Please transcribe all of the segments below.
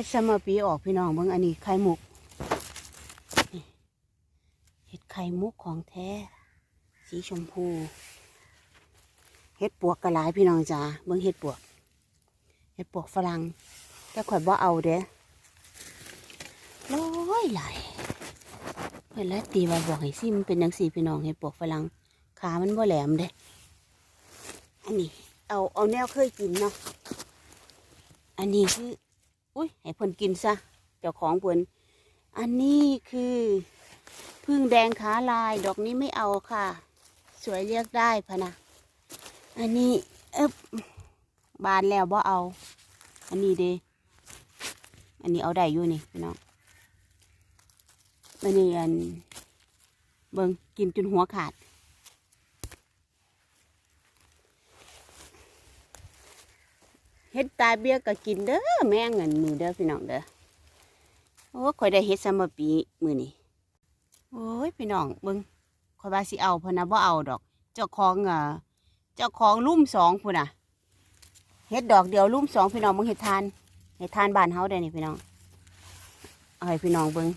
ฮ็ดสมปีออกพี่น้องเบิ่งอันนี้ไข่มุกเฮ็ดไข่มุกของแท้ สีชมพูเฮ็ดปวกกระหลายพี่น้องจ้าเบิ่งเฮ็ดปวกเฮ็ดปวกฝรั่งแต่ข่อยบ่เอาเด้ร้อยหลายเพิ่นแล้วตีว่าบอกให้ซิมเป็นจังซี่พี่น้องเฮ็ดปวกฝรั่งขามันบ่แหลมเด้อันนี้เอาเอาแนวเคยกินเนาะอันนี้คือ อุ้ยให้เพิ่นกินซะเจ้าของเพิ่นอันนี้คือพึ่งแดงขาลายดอกนี้ไม่เอาค่ะ สวยเรียกได้พะนะอันนี้เอ๊บบานแล้วบ่เอา อันนี้เด้อันนี้เอาได้อยู่นี่พี่น้องอันนี้อันเบิงกินจนหัวขาด ฮ็ดตาเบี้ยก็กินเด้อแม่งเงินมือเด้อพี่น้องเด้อโอ้ข่อยได้เฮ็ดซัมเมอร์ปีมือนี่โอ้ยพี่น้องเบิ่งข่อยว่าสิเอาพนะบ่เอาดอก เจ้าของอะเจ้าของลุ่มสองพุ่นน่ะเฮ็ดดอกเดียวลุ่มสองพี่น้องมึงเฮ็ดทานเฮ็ดทานบ้านเฮาได้นี่พี่น้องเอาให้พี่น้องเบิ่ง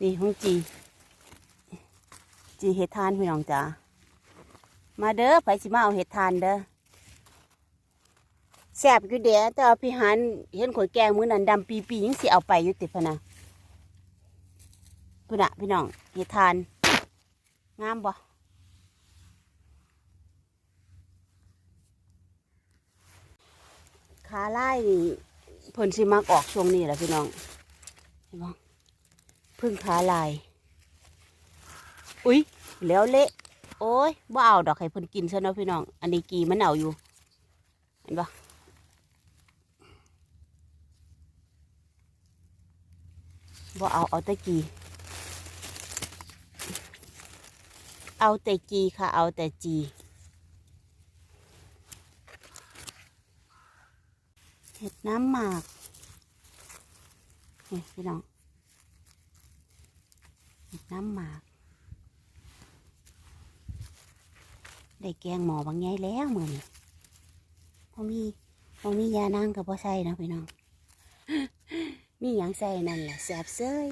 นี่ของจี จีเฮ็ดทานพี่น้องจ้ามาเด้อไปสิมาเอาเฮ็ดทานเด้อ แสบอยู่เด้แต่ว่าพี่หันเห็นขอยแกงมื้อนั้นดำปีปียังสิเอาไปอยู่ติพนะพุ่น่ะพี่น้องเฮทาน งามบ่ขาไล่นี่เพิ่นสิมักออกช่วงนี้แหละพี่น้องเห็นบ่พึ่งขาลายอุ๊ยแล้วเละโอ้ยบ่เอาดอกให้เพิ่นกินซะเนาะพี่น้อง อันนี้กีมันเอาอยู่ เห็นบ่ บ่เอาเอาแต่กีเอาแต่จีค่ะ เอาแต่จีเห็ดน้ำหมากนี่พี่น้องเห็ดน้ำหมากได้แกงหมอบางไงแล้วมือนี่พอมีพอมียานางกับพ่อใส่นะพี่น้อง มีหยังใส่นั่นแหละแสบเซย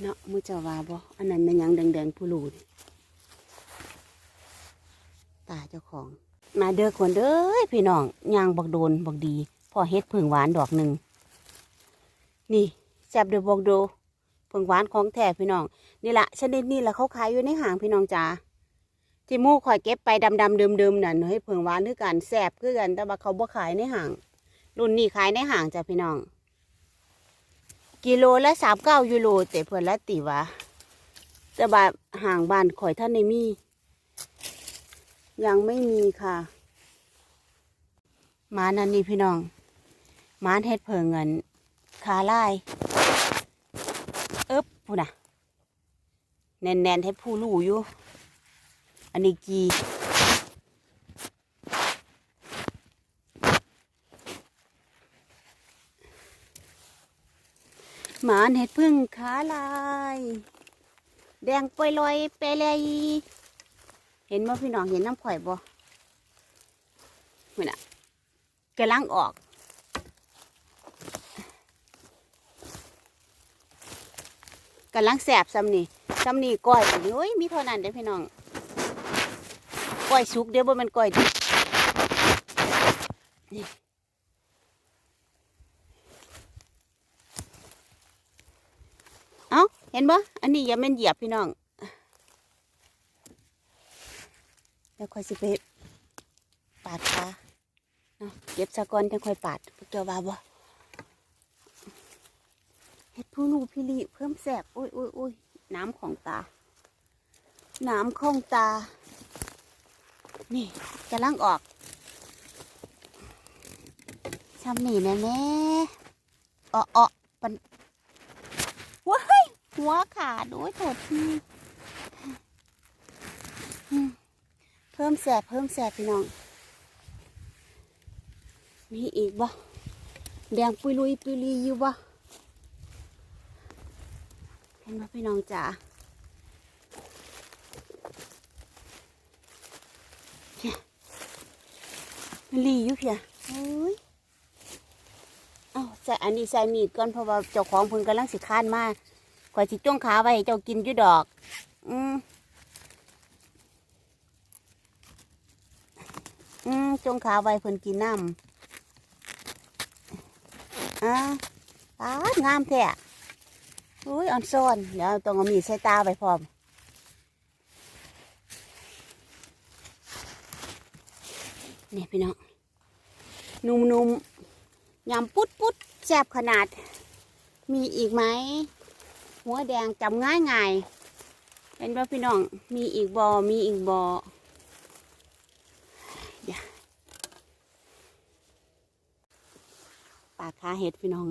เนาะมูเจ้าว่าบ่อันนั้นมันยังแดงๆผู้ลูนตาเจ้าของ มาเด้อคนเด้อพี่น้องยางบักโดนบักดี พอเฮ็ดผึ่งหวานดอกหนึ่ง นี่แซบเด้อบอกโดผึ่งหวานของแท้พี่น้อง นี่ละชนิดนี้ละเขาขายอยู่ในห้างพี่น้องจ๋าที่มู่ข่อยเก็บไปดำๆเดิมๆนั่นเฮ็ดผึ่งหวานคือกันแซบคือกันแต่ว่าเขาบ่ขายในห้าง รุ่นนี้ขายในห้างจ้ะพี่น้อง กิโลละสามเก้ายูโรแต่เพื่อนละติวะแต่บาห่างบ้านข่อยท่านในมี ยังไม่มีค่ะหมานันนี่พี่น้องหมานเฮ็ดเพิงเงินคาไล่เอ๊บพูน่ะ แน่นๆให้ผู้รู้อยู่ อันนี้กี หมาเห็ดพึ่งขาลาย แดงปลอยลอยเปเลย เห็นบ่พี่น้องเห็นน้ำข่อยบ่เหมือนอะกำลังออกกำลังแสบซ้ำนี่ซ้ำนี่ก้อยอันนี้โอ้ยมีเท่านั้นเด้พี่น้องก้อยสุกเดี๋ยวบ่มันก้อยดิบนี่ เห็นบ่อันนี้ย่าแม่เหยียบพี่น้องแล้วค่อยสิไปปาดขาเนาะเก็บสะกอนจังค่อยปาดพวกเจ้าว่าบ่เฮ็ดผู้ลูพี่ลีเพิ่มแสบอุ้ยอุ้ยอุ้ยน้ำของตา น้ำของตา นี่กำลังออกช้ำนี่แม่แม่อ้ออ้อปันว้า หัวขาดโอ้ยโทษทีอืมเพิ่มแสบเพิ่มแสบพี่น้องมีอีกบ่แดงปุยลุยปุยลีอยู่บ่เห็นบ่พี่น้องจ๋าเพียมันลีอยู่เพียอ้ยเอ้าใส่อันนี้ใส่มีดก่อนเพราะว่าเจ้าของเพิ่นกำลังสิคานมา ข่อยสิจ้วงขาไว้ให้เจ้ากินอยู่ดอก อืมอืมจ้วงขาไว้เพิ่นกินน้ำอ่าตางามแท้อุ้ยอ่อนซ่อน เดี๋ยวต้องเอามีดใส่ตาไปพร้อมเนี่ยพี่น้องนุ่มๆยำปุ๊ดปุ๊ดแซ่บขนาด มีอีกไหม หัวแดงจำง่ายง่ายเป็นว่าพี่น้องมีอีกบอมีอีกบอปลาคาเห็ดพี่น้อง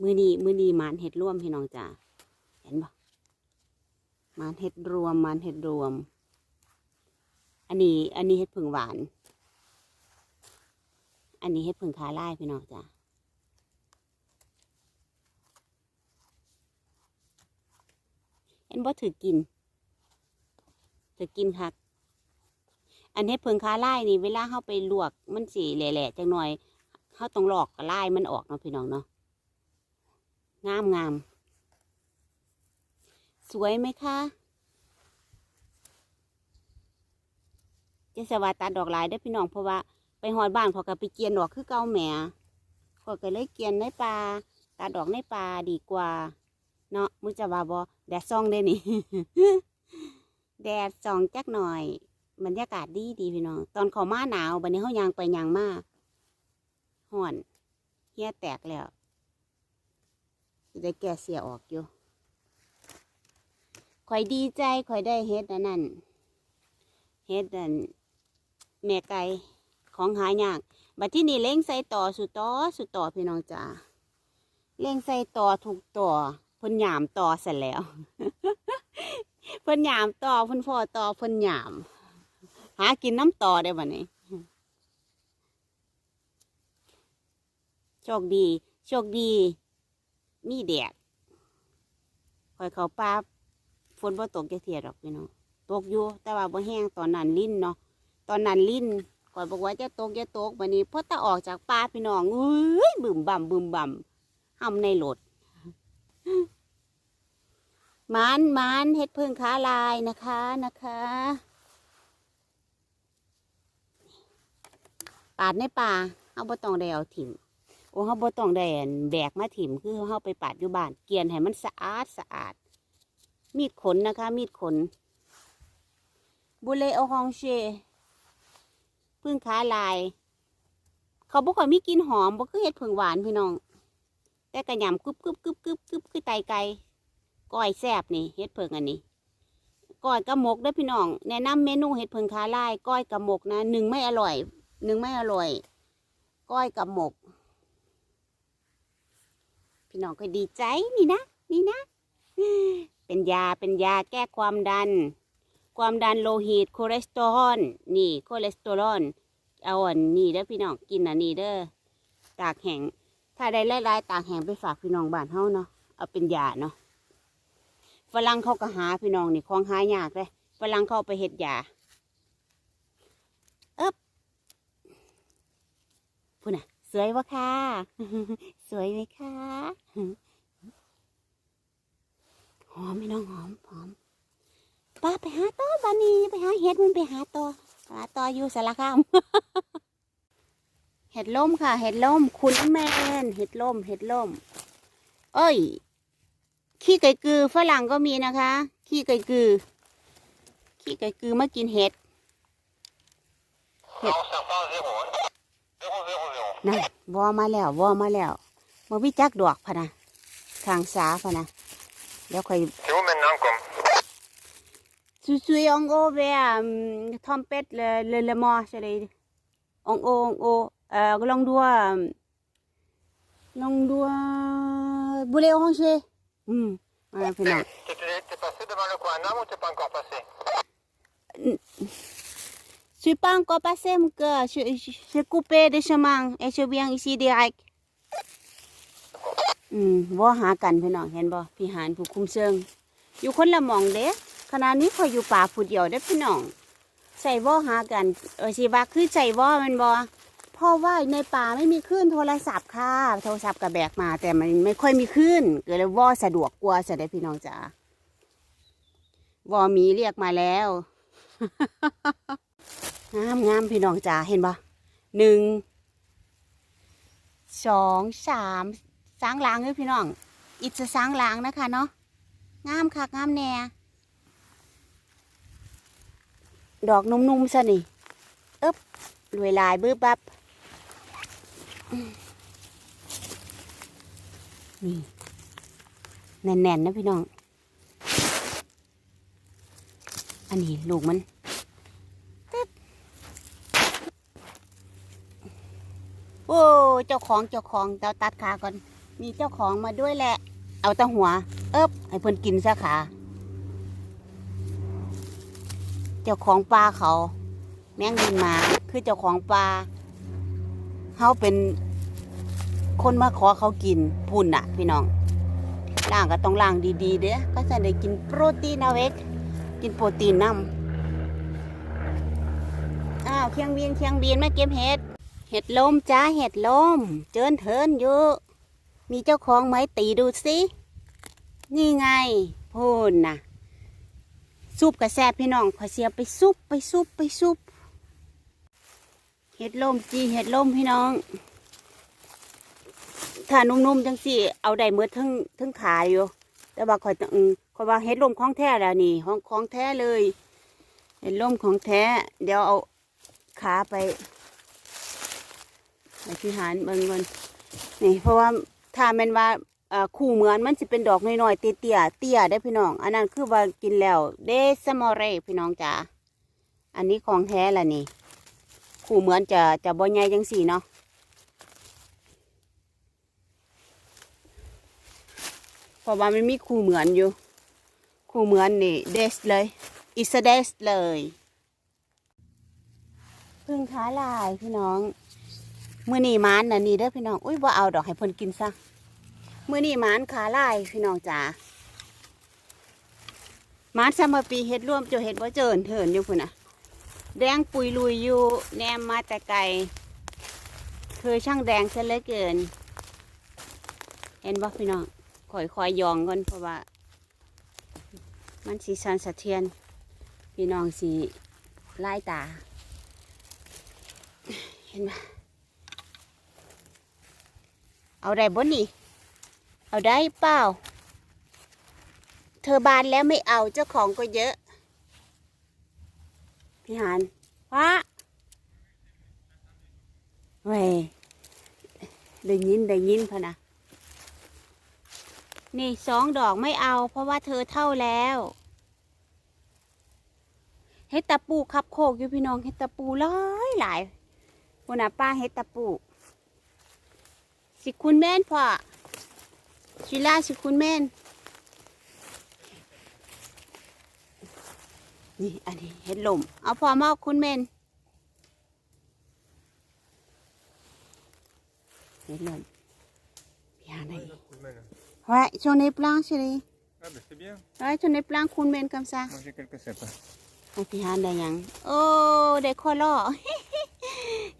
มือนีมือนีหมานเห็ดร่วมพี่น้องจ้าเห็นบ่มันเห็ดรวมมันเห็ดรวม อันนี้ อันนี้เห็ดผึ่งหวาน อันนี้เห็ดผึ่งขาไล่พี่น้องจ้ะเห็นบ่ถือกิน ถือกินคักอันเห็ดผึ่งขาไล่นี่เวลาเข้าไปลวกมันสีแหล่ๆจังหน่อยเขาต้องหลอกไล่มันออกเนาะพี่น้องเนาะงามงามสวยไหมคะเจสวาตัดดอกลายได้พี่น้องเพราะว่า ไปหอดบ้านพอกับไปเกียนดอกคือเก่าแหมพอก็เลยเกียนในป่าตัดดอกในป่าดีกว่า เนาะมุจะว่าบอแดดซ่องได้นี่ แดดส่องจักหน่อยบรรยากาศดีดีพี่น้อง ตอนเขามาหนาวบันนี้เขายางไปยางมาห่อนเฮียแตกแล้วจะได้แก่เสียออกอยู่ข่อยดีใจข่อยได้เฮ็ดนนั้นเฮ็ดอันแม่ไก่ ของหายากบัดที่นี่เล้งใส่ต่อสุดต่อสุดต่อพี่น้องจ๋าเล้งใส่ต่อถูกต่อพ่นหยามต่อเสร็จแล้วพ่นหยามต่อพ่นพ่อต่อพ่นหยาม หากินน้ำต่อได้บัดนี้โชคดี โชคดี มีแดดข่อยเขาป้าฝนบ่ตกจะเทียดอกพี่น้องตกอยู่แต่ว่าบ่แห้งตอนนั้นลิ้นเนาะตอนนั้นลิ้น ก่อยบอกว่าจะตกจะตกบัดนี้พอตาออกจากป่าพี่น้องเอ้ยบึมบ่ำบึมบ่ำห้ำในรถมันมันเฮ็ดพิ่งขาลายนะคะนะคะปาดในป่าเฮาบ่ต้องได้เอาถิ่มโอ้เฮาบ่ต้องได้อั่นแบกมาถิ่มคือเฮาไปปาดอยู่บ้านเกลียนให้มันสะอาดสะอาด มีดขนนะคะ มีดขนบุเลโอฮองเช พึ่งขาลาย เขาบอกว่ามีกลินหอมบ่คือเห็ดผึ่งหวานพี่น้อง แต่กระยำกึบกึบกึบกึบกึบคือไตไก่ก้อยแซบนี่เห็ดผึ่งอันนี้ก้อยกระหมกด้อพี่น้อง แนะนำเมนูเห็ดผึ่งขาลายก้อยกระหมกนะหนึ่งไม่อร่อยหนึ่งไม่อร่อย ก้อยกระหมก พี่น้องก็ดีใจนี่นะ นี่นะ เป็นยาเป็นยาแก้ความดัน ความดันโลหิตคอเลสเตอรอลนี่คอเลสเตอรอลเอาอันนี้เด้อพี่น้องกินอันนี้เด้อตากแห้งถ้าได้หลายๆตากแห้งไปฝากพี่น้องบ้านเฮาเนาะเอาเป็นยาเนาะฝรั่งเขาก็หาพี่น้องนี่ของหายากเลยฝรั่งเขาเอาไปเฮ็ดยาเอ๊บพูดน่ะ สวยวะค่ะ สวยไหมคะหอมพี่น้องหอมหอม ป้าไปหาต่อบานีไปหาเห็ดมันไปหาต่อหาต่ออยู่สารคามเห็ดล่มค่ะ เห็ดล่มคุณแมนเห็ดล่มเห็ดล่ม เอ้ย ขี้ไก่กือฝรั่งก็มีนะคะ ขี้ไก่กือ ขี้ไก่กือมากินเห็ด Non, serpent 0, hein. 0, 0, 0. นั่นวอมาแล้ววอมาแล้วมาวิจักดอกพะนะทางสาพะนะเดี๋ยวค่อย C'est où maintenant, comme Je suis en haut vers euh, tempête le, le, le mois, je l'ai dit. En haut, en haut. Euh, l'on doit. L'on doit. Boulet orangé. Hmm. Voilà, puis non. T'es t'es passé devant le coin d'âme ou t'es pas encore passé Je suis pas encore passé, mon cœur. Je, je, j'ai coupé des chemins et je viens ici direct. อืมว่าหากันพี่น้องเห็นบ่พี่หานผู้คุมเชิงอยู่คนละหมองเด้ ขณะนี้คอยอยู่ป่าผู้เดียวเด้พี่น้องใส่ว่อหากันเออสิว่าคือใส่ว่อมันบอพราะว่าในป่าไม่มีคลื่นโทรศัพท์ค่ะ โทรศัพท์กับแบกมา แต่มันไม่ค่อยมีคลื่นก็เลยว่อสะดวกกว่าจะได้พี่น้องจ๋าวอมีเรียกมาแล้วงามงามพี่น้องจ๋าเห็นปะหนึ่งสองสามสางล้างเลยพี่น้องอิจะสางล้างนะคะเนาะงามค่ะงามแน่ ดอกนุ่มๆซะนี่เอ๊บรวยลายบื้อบับนี่แน่นๆนะพี่น้อง อันนี้ลูกมันตึ๊บโอ้เจ้าของเจ้าของเราตัดขาก่อน มีเจ้าของมาด้วยแหละ เอาตะหัว เอ๊บให้เพิ่นกินซะขา เจ้าของปลาเขา แมงดินมา คือเจ้าของปลาเขาเป็นคนมาขอเขากินพุ่นน่ะ พี่น้องล่างก็ต้องล่างดีๆ เด้อก็จะได้กินโปรตีนเอาเวกกินโปรตีนน้ำอ้าวเคียงบินเคียงบินมาเก็บเห็ด เห็ดลมจ้าเห็ดลม เจินเทินอยู่ มีเจ้าของไหมตีดูสิ นี่ไง พูนน่ะ ซุปกระแซบพี่น้องขอเสียไปซุปไปซุปไปซุปเห็ดลมจีเห็ดลมพี่น้อง ถ้านุ่มๆจังสิเอาได้เมื่อทั้งทั้งขาอยู่ แต่ว่าคอยต้องคอยว่าเห็ดลมของแท้แล้วนี่ของของแท้เลย เห็ดลมของแท้ เดี๋ยวเอาขาไปไปที่หารเบิ่งก่อนนี่เพราะว่าถ้าแม่นว่า คู่เหมือนมันจะเป็นดอกน้อยๆเตี้ยๆเตี้ยได้พี่น้อง อันนั้นคือว่ากินแล้วเดซมอเรพี่น้องจ๋าอันนี้ของแท้ละนี่ คู่เหมือนจะจะบ่ใหญ่จังสี่เนาะเพราะว่ามันมีคู่เหมือนอยู่ คู่เหมือนนี่เดสเลยอิสเดสเลยพึ่งขาลายพี่น้องมือนี่มานนะนี่เด้อพี่น้องอุ้ยว่าเอาดอกให้เพิ่นกินซะ มื่อนี้มานขาลายพี่น้องจ๋ามานสามปีเฮ็ดร่วมจอเฮ็ดว่าเจินเถินอยู่พุ่นน่ะแดงปุยลุยอยู่แนมมาแต่ไกลคือช่างแดงซะเหลือเกิน เห็นบ่พี่น้องคอยคอยยองก่อนเพราะว่า มันสีสันสะเทือน พี่น้องสีไล่ตา เห็นไหมเอาได้บ่นี่ เอาได้เปล่า เธอบานแล้วไม่เอาเจ้าของก็เยอะ พี่หานวะเว้ยได้ยินได้ยินพะนะ นี่สองดอกไม่เอา เพราะว่าเธอเท่าแล้วเฮ็ดตะปูขับโคกอยู่พี่น้องเฮ็ดตะปูหลายหลายวันน่ะป้าเฮ็ดตะปู สิคุณแม่นพ่อ ชิล่าสิคุณแม่น นี่อันนี้เห็ดลม เอาพอมาเอาคุณแม่น เห็ดลมพี่หาไหนไว้ช่วงนี้ปลางสิริ Ah, mais c'est bien. ไว้ช่วงนี้ปลางคุณแม่นกำซะ Moi, j'ai quelques cèpes. ให้พี่หานได้หยัง โอ้ได้ข้อล่อ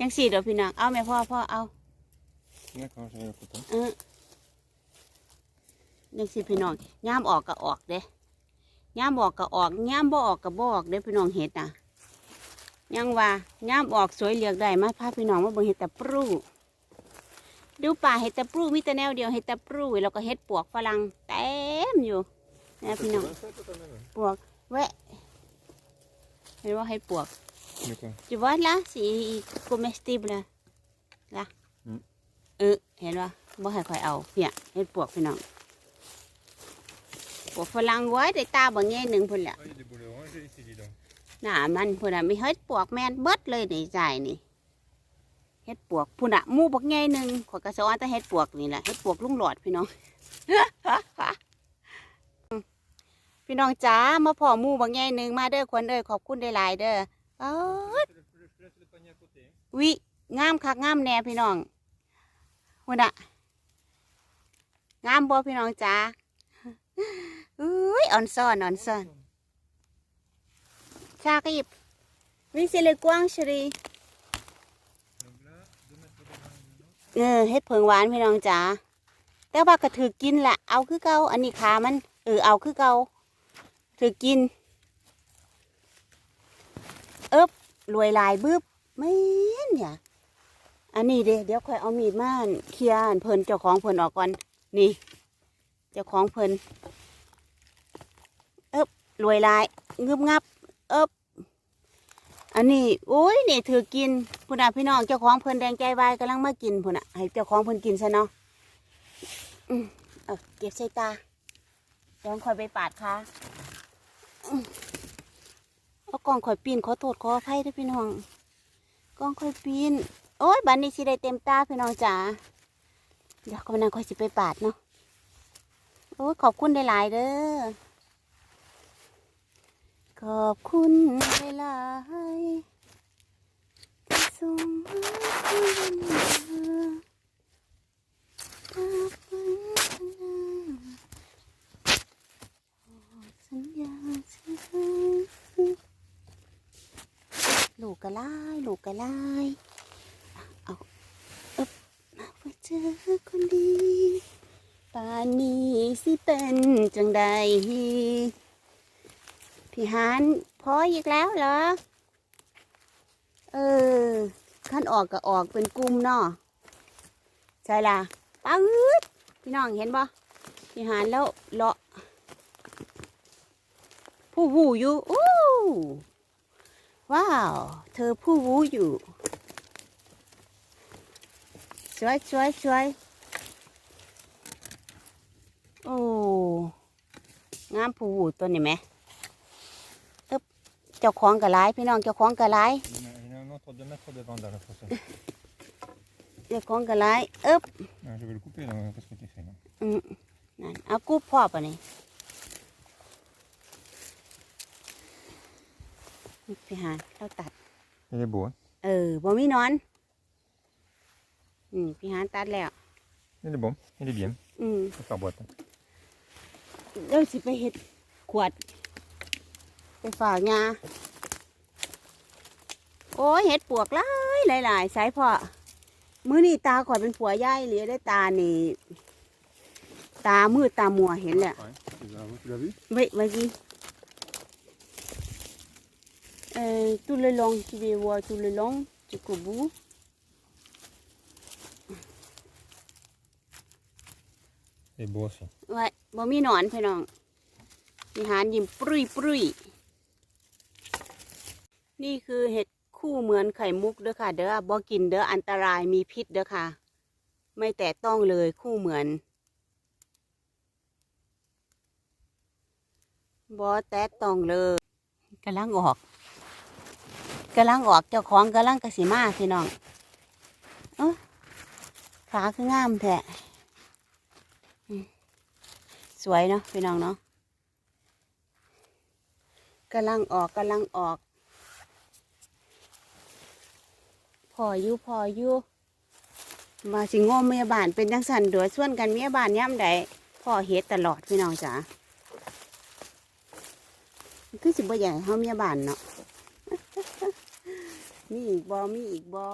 ยังสี่เดี๋ยวพี่น้อง เอาแม่พ่อพ่อเอา D'accord, j'arrive à côté. เออ ยังสิพี่น้องย่ามออกก็ออกเด้ย่ามออกก็ออกย่ามบ่ออกก็บ่ออกเด้พี่น้องเห็ดน่ะยังว่าย่ามออกสวยเลือกได้มาพาพี่น้องมาเบิ่งเห็ดตะปรูดูป่าเห็ดตะปรูมีแต่แนวเดียวเห็ดตะปรูแล้วก็เห็ดปวกฝรั่งเต็มอยู่นะพี่น้องปวกแวะเห็นว่าเห็ดปวก De quoi Tu vois là, c'est comestible. Là. อืมเออเห็นว่าบ่ให้ค่อยเอาเนี่ยเห็ดปวกพี่น้อง ปวกฝรั่งไว้ได้ตาบ่แง่หนึ่งพุ่นแหละ Ah, il y a des boulets orange ici, dis donc. หน้ามันพุ่นน่ะมีเห็ดปวกแม่นเบิดเลยในใจนี่เห็ดปวกพุ่นน่ะหมู่บักแง่หนึ่งขอยกระสอนแต่เห็ดปวกนี่แหละเห็ดปวกลุงหลอดพี่น้องพี่น้องจ๋ามาพ่อหมู่บักแง่หนึ่งมาเด้อควรเอ้ยขอบคุณได้หลายๆเด้อเออ Je laisse je laisse le panier à côté. hein. วิงามคักงามแน่พี่น้องหุ่นอะงามบ่พี่น้องจ้า อุ้ยอ่อนซ่อนอ่อนซ่อนชากีบ Oui, c'est le coin, chérie. Donc là, 2 mètres devant une autre. เออเฮ็ดเพิงหวานพี่น้องจ๋าแต่ว่าก็ถือกินละเอาคือเก่าอันนี้ขามันเออเอาคือเก่าถือกิน เอ๊บรวยลายบึบไม่นเนี่ยอันนี้เด้เดี๋ยวค่อยเอามีดมาเคลียร์อันเพิ่นเจ้าของเพิ่นออกก่อนนี่ เจ้าของเพิ่นเอ๊บ รวยลายงึบงับเอ๊บอันนี้โอ้ยนี่ถือกินพุ่นน่ะพี่น้องเจ้าของเพิ่นแดงใจวายกำลังมากินพุ่นน่ะให้เจ้าของเพิ่นกินซะเนาะเอาเก็บใส่ตาเดี๋ยวคอยไปปาดค่ะเอากองข่อยปีนขอโทษขออภัยด้วยพี่น้องกองข่อยปีนโอ้ยบันนี้สิได้เต็มตาพี่น้องจ๋าเดี๋ยวก็มานั่งคอยสิไปปาดเนาะโอ้ยขอบคุณหลายๆเด้อ ขอบคุณหลายๆที่ส่งมาให้มาตาฝันขนาสัญญาสัญญาลูกกะลายลูกกะลายเอาเอ๊บมาพบเจอคนดี ป่านนี้สิเป็นจังใด พี่หานพออีกแล้วเหรอ เออขั้นออกก็ออกเป็นกลุ่มเนาะใช่ล่ะปังดพี่น้องเห็นบ่พี่หานแล้วเลาะผู้วูอยู่อู้ว้าว เธอผู้วูอยู่ สวยสวยสวยโอ้งามผู้วูตัวนี้ไหม จ้าของกระไรพี่น้องเจ้าของกระไรเจ้าของกระไรเอ๊บนั่นเอากู้พ่อปะนี่พี่หานเราตัดไม่ได้บัวเออบวมีนอนอืมพี่หานตัดแล้วไม่ได้บ่มไม่ได้เบียมอืมกระบดเราสิไปเห็ดขวด ไปฝากยา โอ้ยเห็ดปวกไล่หลายๆใช่พ่อมื้อนี่ตาข่อยเป็นผัวย่ายเลยได้ตานี่ตามือตามัวเห็นแหละไว้ไว้จีเอ่อตุลลองที่เบวตุลลองจุกบูไอ้บัวสิไว้บ่มีหนอนพี่น้องมีหานยิ้มปรุยปรุยนี่คือเห็ด คู่เหมือนไข่มุกเด้อค่ะ เด้อบ่กินเด้ออันตรายมีพิษเด้อค่ะ ไม่แตะต้องเลยคู่เหมือนบ่แตะต้องเลยกำลังออกกำลังออกเจ้าของกำลังกระสิมาพี่น้องเออขาคืองามแท้สวยเนาะพี่น้องเนาะกำลังออกกำลังออก พออยู่พออยู่มาสิงอเมียบ้านเป็นจังสันเดือส่วนกันเมียบ้านย่ำใดพ่อเฮ็ดตลอดพี่น้องจ๋าคือสิบ่ใหญ่เฮาเมียบ้านเนาะมีอีกบอมีอีกบอ